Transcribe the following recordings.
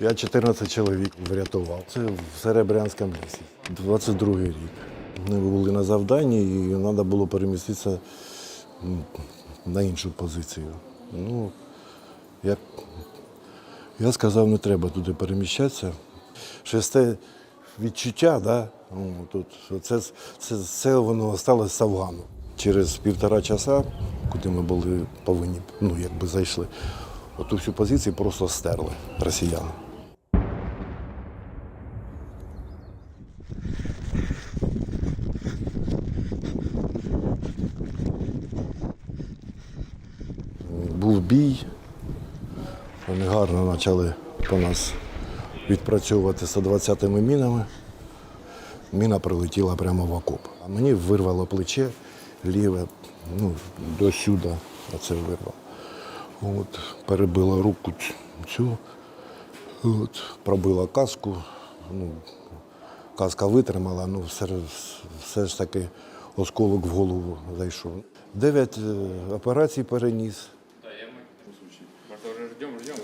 Я 14 чоловік врятував. Це в Серебрянському лісі. 22 рік. Ми були на завданні і треба було переміститися на іншу позицію. Ну, я, я сказав, не треба туди переміщатися. Шесте відчуття, да? ну, тут, це, це, це воно сталося з Афгану. Через півтора часа, куди ми були повинні, ну якби зайшли, оту всю позицію просто стерли росіяни. Був бій, вони гарно почали по нас відпрацьовувати 120-ми мінами. Міна прилетіла прямо в окоп. А мені вирвало плече ліве, ну, до сюди оце вирвало. От, перебила руку цю, от, пробила каску. Ну, каска витримала, ну все, все ж таки осколок в голову зайшов. Дев'ять е, операцій переніс. Да, я мы Просто уже ждем, ждем.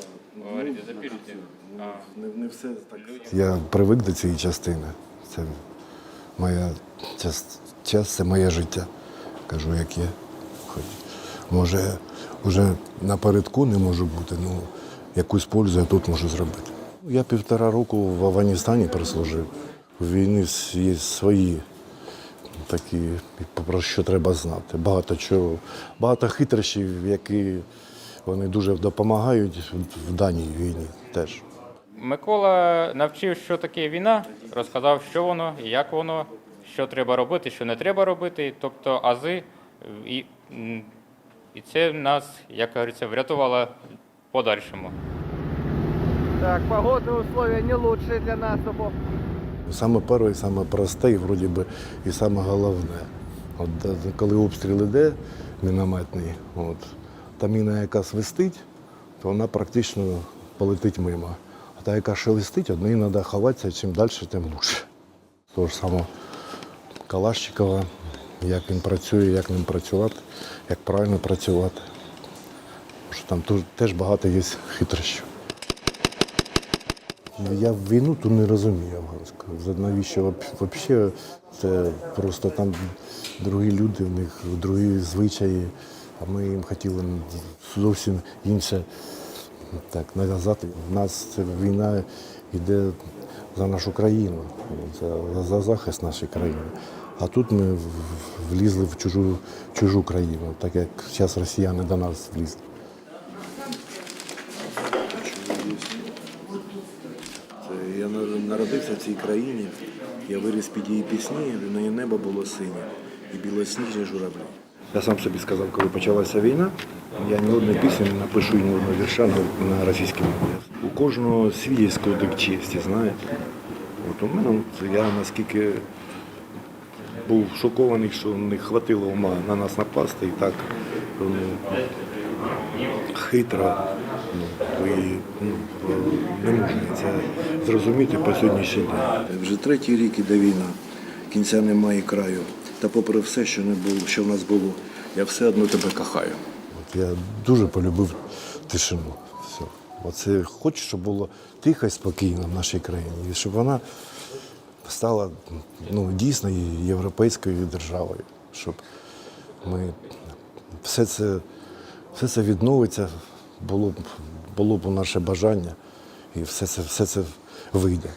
Говорите, запишите. А, Не, не все так. Я привик до цієї частини. Це моя час, час це моє життя. Кажу, як є. Хоч, може, вже напередку не можу бути, ну якусь пользу я тут можу зробити. Я півтора року в Афганістані прослужив. У війни є свої такі, про що треба знати. Багато чого, багато хитрощів, які вони дуже допомагають в даній війні теж. Микола навчив, що таке війна, розказав, що воно, як воно, що треба робити, що не треба робити, тобто ази. І, і це нас, як говориться, врятувало в подальшому. Так, погодные условия не лучшие для наступу. Саме перше, і саме просте, і вроді би, і саме головне. От е, коли обстріл іде мінометний, от, та міна, яка свистить, то вона практично полетить мимо. А та, яка шелестить, от неї треба ховатися, чим далі, тим краще. Того ж самого Калашникова, як він працює, як ним працювати, як правильно працювати. Тому Що там теж- багато є хитрощів. Я в війну тут не розумію афганську. Навіщо взагалі? Це просто там другі люди, в них другі звичаї, а ми їм хотіли зовсім інше так, нав'язати. У нас війна йде за нашу країну, за, за захист нашої країни. А тут ми в- в- влізли в чужу, чужу країну, так як зараз росіяни до нас влізли. Я народився в цій країні, я виріс під її пісні, на її небо було синє і білосніжні журавлі. Я сам собі сказав, коли почалася війна, я ні одної пісні не напишу, ні одного вірша на, російській мові. У кожного свій кодек честі, знаєте. От у мене я наскільки був шокований, що не хватило ума на нас напасти і так ну, хитро. Ну, і, ну, не можна це зрозуміти по сьогоднішній день. Вже третій рік іде війна, кінця немає краю. Та попри все, що не було, що в нас було, я все одно тебе кохаю. От я дуже полюбив тишину. Все. Оце хочу, щоб було тихо і спокійно в нашій країні, і щоб вона стала ну, дійсно європейською державою, щоб ми все це, все це відновиться, було б, було б наше бажання, і все це, все це вийде.